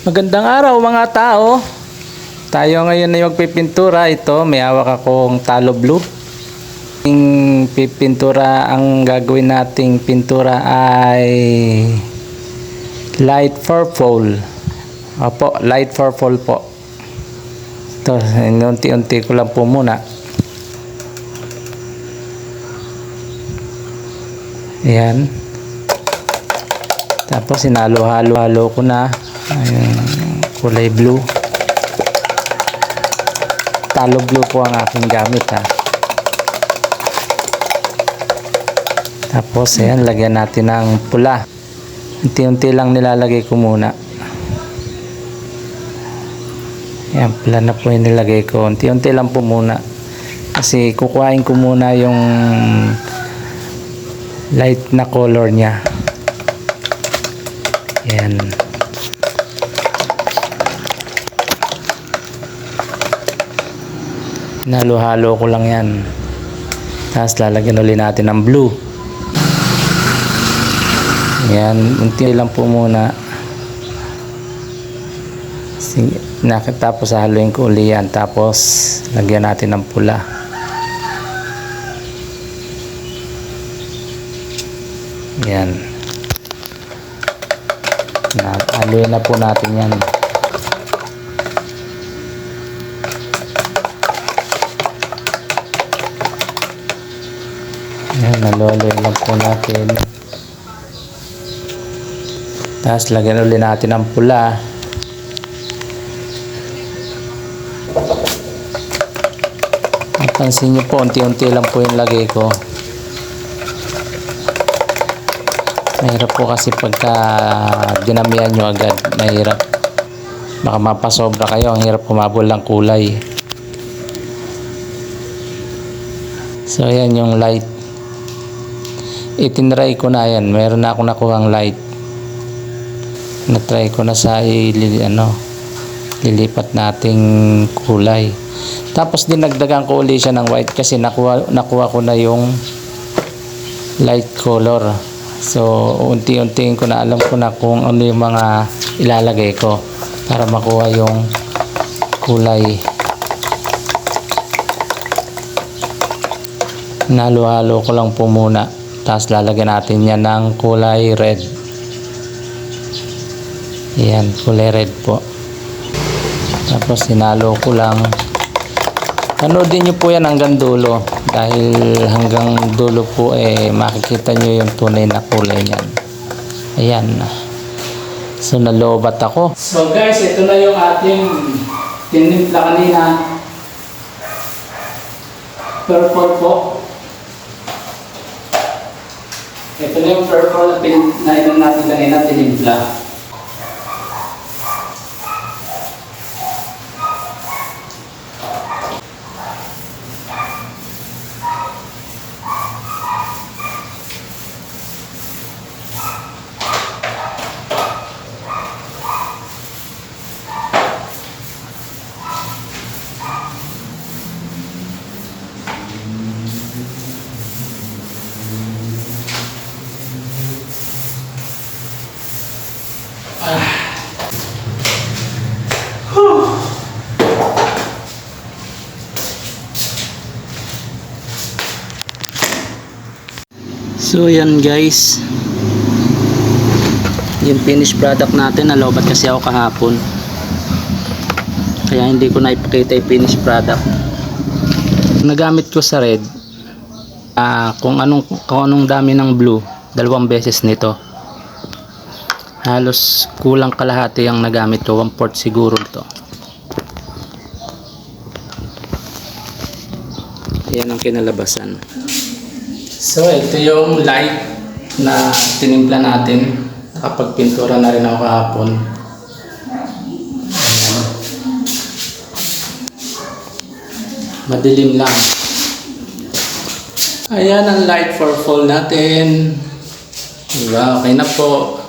Magandang araw mga tao. Tayo ngayon ay magpipintura. Ito, may hawak akong talo blue. Yung pipintura, ang gagawin nating pintura ay light purple. Opo, light purple po. Ito, unti-unti ko lang po muna. Ayan. Tapos sinalo-halo-halo ko na yung kulay blue. Talo blue po ang aking gamit ha. Tapos ayan, lagyan natin ng pula. Unti-unti lang nilalagay ko muna. Ayan, pula na po yung nilagay ko. Unti-unti lang po muna. Kasi kukuhain ko muna yung light na color niya. Ayan. Nalo-halo ko lang yan. Tapos lalagyan ulit natin ng blue. Ayan, unti lang po muna. Sige, nakatapos haluin ko ulit yan. Tapos lagyan natin ng pula. Yan. Na, haluin na po natin yan. Yan, naluloy lang po natin. Tapos lagyan ulit natin ng pula. Pansin nyo po, unti-unti lang po yung lagay ko. Mahirap po kasi pagka dinamihan nyo agad, mahirap. Baka mapasobra kayo, ang hirap kumabol ng kulay. So, ayan yung light. Itinry ko na yan. Meron na ako nakuhang light. Na-try ko na sa ilili, ano, lilipat nating kulay. Tapos dinagdagan ko uli siya ng white kasi nakuha, nakuha ko na yung light color. So, unti-untiin ko na alam ko na kung ano yung mga ilalagay ko para makuha yung kulay. Nalo-halo ko lang po muna. Tapos lalagyan natin yan ng kulay red. Yan, kulay red po. Tapos sinalo ko lang. Panoodin nyo po yan hanggang dulo dahil hanggang dulo po eh makikita nyo yung tunay na kulay niyan. Ayan. So nalobat ako. So guys, ito na yung ating tinimpla kanina. Purple po. Ito na yung purple na, pin, na inom natin kanina tinimpla. So yan guys. Yung finished product natin, nalobat kasi ako kahapon. Kaya hindi ko na ipakita yung finished product. Nagamit ko sa red, ah kung anong kung anong dami ng blue, dalawang beses nito. Halos kulang kalahati ang nagamit ko, one fourth siguro to. Yan ang kinalabasan. So, ito yung light na tinimpla natin. Nakapagpintura na rin ako kahapon. Ayan. Madilim lang. Ayan ang light for fall natin. Diba? Okay na po.